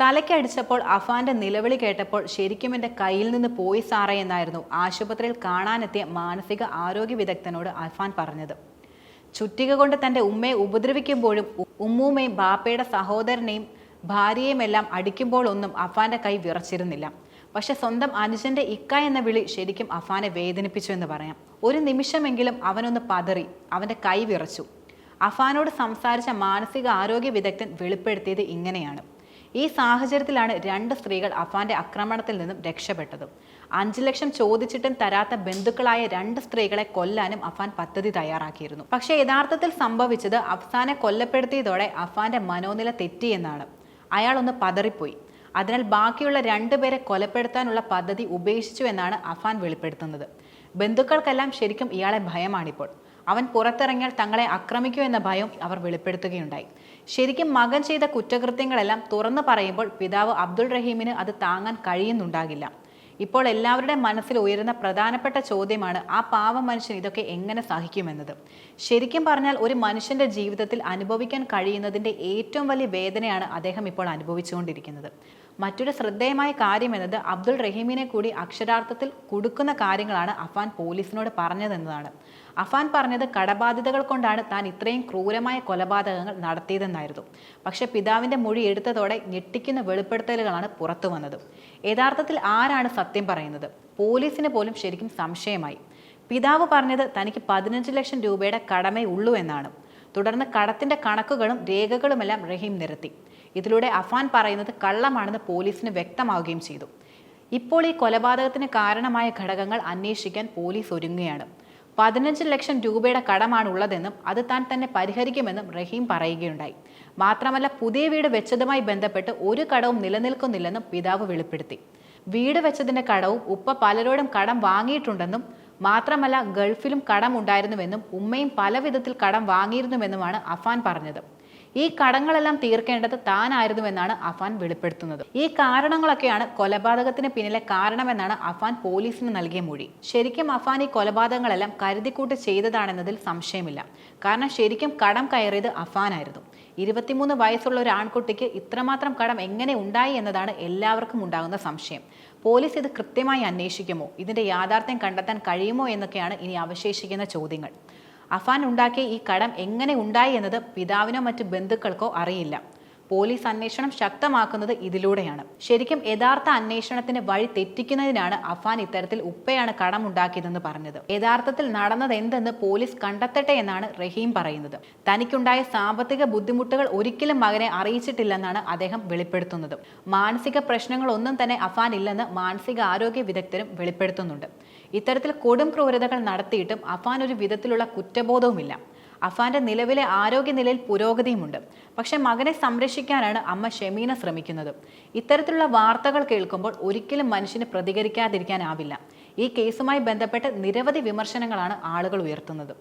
തലയ്ക്കടിച്ചപ്പോൾ അഫാന്റെ നിലവിളി കേട്ടപ്പോൾ ശരിക്കും എന്റെ കയ്യിൽ നിന്ന് പോയി സാറേ എന്നായിരുന്നു ആശുപത്രിയിൽ കാണാനെത്തിയ മാനസിക ആരോഗ്യ വിദഗ്ധനോട് അഫാൻ പറഞ്ഞത്. ചുറ്റിക കൊണ്ട് തന്റെ ഉമ്മയെ ഉപദ്രവിക്കുമ്പോഴും ഉമ്മൂമ്മയും ബാപ്പയുടെ സഹോദരനെയും ഭാര്യയുമെല്ലാം അടിക്കുമ്പോഴൊന്നും അഫാന്റെ കൈ വിറച്ചിരുന്നില്ല. പക്ഷെ സ്വന്തം അനുജന്റെ ഇക്ക എന്ന വിളി ശരിക്കും അഫാനെ വേദനിപ്പിച്ചു എന്ന് പറയാം. ഒരു നിമിഷമെങ്കിലും അവനൊന്ന് പതറി അവന്റെ കൈ വിറച്ചു. അഫാനോട് സംസാരിച്ച മാനസിക ആരോഗ്യ വിദഗ്ധൻ വെളിപ്പെടുത്തിയത് ഇങ്ങനെയാണ്. ഈ സാഹചര്യത്തിലാണ് രണ്ട് സ്ത്രീകൾ അഫാന്റെ ആക്രമണത്തിൽ നിന്നും രക്ഷപ്പെട്ടത്. അഞ്ച് ലക്ഷം ചോദിച്ചിട്ടും തരാത്ത ബന്ധുക്കളായ രണ്ട് സ്ത്രീകളെ കൊല്ലാനും അഫാൻ പദ്ധതി തയ്യാറാക്കിയിരുന്നു. പക്ഷേ യഥാർത്ഥത്തിൽ സംഭവിച്ചത് അഫ്സാനെ കൊല്ലപ്പെടുത്തിയതോടെ അഫാന്റെ മനോനില തെറ്റിയെന്നാണ്. അയാൾ ഒന്ന് പതറിപ്പോയി. അതിനാൽ ബാക്കിയുള്ള രണ്ടുപേരെ കൊലപ്പെടുത്താനുള്ള പദ്ധതി ഉപേക്ഷിച്ചു എന്നാണ് അഫാൻ വെളിപ്പെടുത്തുന്നത്. ബന്ധുക്കൾക്കെല്ലാം ശരിക്കും ഇയാളെ ഭയമാണിപ്പോൾ. അവൻ പുറത്തിറങ്ങിയാൽ തങ്ങളെ ആക്രമിക്കൂ എന്ന ഭയം അവർ വെളിപ്പെടുത്തുകയുണ്ടായി. ശരിക്കും മകൻ ചെയ്ത കുറ്റകൃത്യങ്ങളെല്ലാം തുറന്നു പറയുമ്പോൾ പിതാവ് അബ്ദുൾ റഹീമിന് അത് താങ്ങാൻ കഴിയുന്നുണ്ടാകില്ല. ഇപ്പോൾ എല്ലാവരുടെ മനസ്സിൽ ഉയരുന്ന പ്രധാനപ്പെട്ട ചോദ്യമാണ് ആ പാവ മനുഷ്യൻ ഇതൊക്കെ എങ്ങനെ സഹിക്കുമെന്നത്? ശരിക്കും പറഞ്ഞാൽ ഒരു മനുഷ്യന്റെ ജീവിതത്തിൽ അനുഭവിക്കാൻ കഴിയുന്നതിന്റെ ഏറ്റവും വലിയ വേദനയാണ് അദ്ദേഹം ഇപ്പോൾ അനുഭവിച്ചുകൊണ്ടിരിക്കുന്നത്. മറ്റൊരു ശ്രദ്ധേയമായ കാര്യം എന്നത് അബ്ദുൾ റഹീമിനെ കൂടി അക്ഷരാർത്ഥത്തിൽ കൊടുക്കുന്ന കാര്യങ്ങളാണ് അഫാൻ പോലീസിനോട് പറഞ്ഞതെന്നതാണ്. അഫാൻ പറഞ്ഞത് കടബാധ്യതകൾ കൊണ്ടാണ് താൻ ഇത്രയും ക്രൂരമായ കൊലപാതകങ്ങൾ നടത്തിയതെന്നായിരുന്നു. പക്ഷെ പിതാവിന്റെ മൊഴി എടുത്തതോടെ ഞെട്ടിക്കുന്ന വെളിപ്പെടുത്തലുകളാണ് പുറത്തു വന്നത്. യഥാർത്ഥത്തിൽ ആരാണ് സത്യം പറയുന്നത്? പോലീസിന് പോലും ശരിക്കും സംശയമായി. പിതാവ് പറഞ്ഞത് തനിക്ക് പതിനഞ്ച് ലക്ഷം രൂപയുടെ കടമേ ഉള്ളൂ എന്നാണ്. തുടർന്ന് കടത്തിന്റെ കണക്കുകളും രേഖകളുമെല്ലാം റഹീം നിരത്തി. ഇതിലൂടെ അഫാൻ പറയുന്നത് കള്ളമാണെന്ന് പോലീസിന് വ്യക്തമാവുകയും ചെയ്തു. ഇപ്പോൾ ഈ കൊലപാതകത്തിന് കാരണമായ ഘടകങ്ങൾ അന്വേഷിക്കാൻ പോലീസ് ഒരുങ്ങുകയാണ്. പതിനഞ്ച് ലക്ഷം രൂപയുടെ കടമാണ് ഉള്ളതെന്നും അത് താൻ തന്നെ പരിഹരിക്കുമെന്നും റഹീം പറയുകയുണ്ടായി. മാത്രമല്ല പുതിയ വീട് വെച്ചതുമായി ബന്ധപ്പെട്ട് ഒരു കടവും നിലനിൽക്കുന്നില്ലെന്നും പിതാവ് വെളിപ്പെടുത്തി. വീട് വെച്ചതിന്റെ കടവും ഉപ്പ പലരോടും കടം വാങ്ങിയിട്ടുണ്ടെന്നും മാത്രമല്ല ഗൾഫിലും കടം ഉണ്ടായിരുന്നുവെന്നും ഉമ്മയും പല വിധത്തിൽ കടം വാങ്ങിയിരുന്നുവെന്നുമാണ് അഫാൻ പറഞ്ഞത്. ഈ കടങ്ങളെല്ലാം തീർക്കേണ്ടത് താനായിരുന്നു എന്നാണ് അഫാൻ വെളിപ്പെടുത്തുന്നത്. ഈ കാരണങ്ങളൊക്കെയാണ് കൊലപാതകത്തിന് പിന്നിലെ കാരണമെന്നാണ് അഫാൻ പോലീസിന് നൽകിയ മൊഴി. ശരിക്കും അഫാൻ ഈ കൊലപാതകങ്ങളെല്ലാം കരുതിക്കൂട്ട് ചെയ്തതാണെന്നതിൽ സംശയമില്ല. കാരണം ശരിക്കും കടം കയറിയത് അഫാനായിരുന്നു. ഇരുപത്തിമൂന്ന് വയസ്സുള്ള ഒരു ആൺകുട്ടിക്ക് ഇത്രമാത്രം കടം എങ്ങനെ ഉണ്ടായി എന്നതാണ് എല്ലാവർക്കും ഉണ്ടാകുന്ന സംശയം. പോലീസ് ഇത് കൃത്യമായി അന്വേഷിക്കുമോ? ഇതിന്റെ യാഥാർത്ഥ്യം കണ്ടെത്താൻ കഴിയുമോ എന്നൊക്കെയാണ് ഇനി അവശേഷിക്കുന്ന ചോദ്യങ്ങൾ. അഫാൻ ഉണ്ടാക്കിയ ഈ കടം എങ്ങനെ ഉണ്ടായി എന്നത് പിതാവിനോ മറ്റ് ബന്ധുക്കൾക്കോ അറിയില്ല. പോലീസ് അന്വേഷണം ശക്തമാക്കുന്നത് ഇതിലൂടെയാണ്. ശരിക്കും യഥാർത്ഥ അന്വേഷണത്തിന് വഴി തെറ്റിക്കുന്നതിനാണ് അഫാൻ ഇത്തരത്തിൽ ഉപ്പയാണ് കടമുണ്ടാക്കിയതെന്ന് പറഞ്ഞത്. യഥാർത്ഥത്തിൽ നടന്നത് എന്തെന്ന് പോലീസ് കണ്ടെത്തട്ടെ എന്നാണ് റഹീം പറയുന്നത്. തനിക്കുണ്ടായ സാമ്പത്തിക ബുദ്ധിമുട്ടുകൾ ഒരിക്കലും മകനെ അറിയിച്ചിട്ടില്ലെന്നാണ് അദ്ദേഹം വെളിപ്പെടുത്തുന്നത്. മാനസിക പ്രശ്നങ്ങളൊന്നും തന്നെ അഫാൻ ഇല്ലെന്ന് മാനസിക ആരോഗ്യ വിദഗ്ധരും വെളിപ്പെടുത്തുന്നുണ്ട്. ഇത്തരത്തിൽ കൊടും ക്രൂരതകൾ നടത്തിയിട്ടും അഫാൻ ഒരു വിധത്തിലുള്ള കുറ്റബോധവുമില്ല. അഫാന്റെ നിലവിലെ ആരോഗ്യനിലയിൽ പുരോഗതിയുമുണ്ട്. പക്ഷെ മകനെ സംരക്ഷിക്കാനാണ് അമ്മ ഷെമീന ശ്രമിക്കുന്നത്. ഇത്തരത്തിലുള്ള വാർത്തകൾ കേൾക്കുമ്പോൾ ഒരിക്കലും മനുഷ്യന് പ്രതികരിക്കാതിരിക്കാനാവില്ല. ഈ കേസുമായി ബന്ധപ്പെട്ട് നിരവധി വിമർശനങ്ങളാണ് ആളുകൾ ഉയർത്തുന്നത്.